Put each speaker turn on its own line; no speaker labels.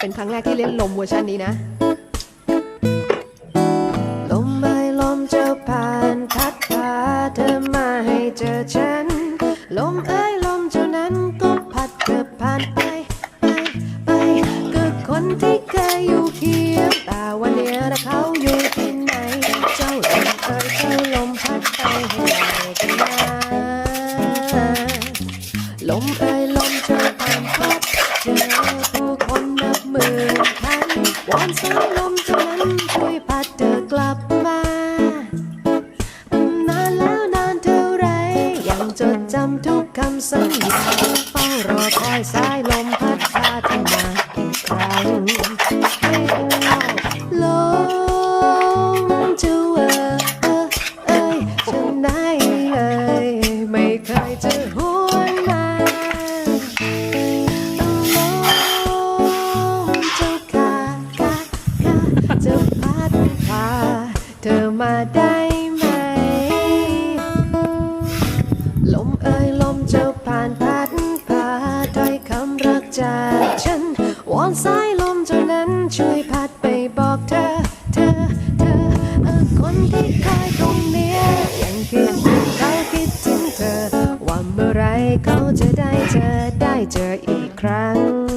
เป็นครั้งแรกที่เล่นลมเวอร์ชันนี้นะ ลมเอ่ยลมจ้าผ่านพัดพาเธอมาให้เจอฉัน ลมเอ่ยลมเจ้านั้นก็พัดเธอผ่านไป ไปไปก็คนที่เคยอยู่เคียงแต่วันนี้เขาอยู่ที่ไหน เจ้าลมเอ่ยเจ้าลมพัดไปให้ไกลกันนะลมเอ่ย อนสายลมเจ้านั้นช่วยพัดเธอกลับมา นานแล้วนานเท่าไร ยังจดจำทุกคำสัญญาเฝ้ารอคอยสายลมพัดพาเธอมา เธอมาได้ไหม ลมเอ่ยลมเจ้าผ่านพัดพาถ้อยคำรักจากฉันวอนสายลมเจ้านั้นช่วยพัดไปบอกเธอ เธอ เธออคนที่คอยตรงเนี้ยยังคิดถึงเขาคิดถึงเธอ ว่าเมื่อไรเขาจะได้เจอได้เจออีกครั้ง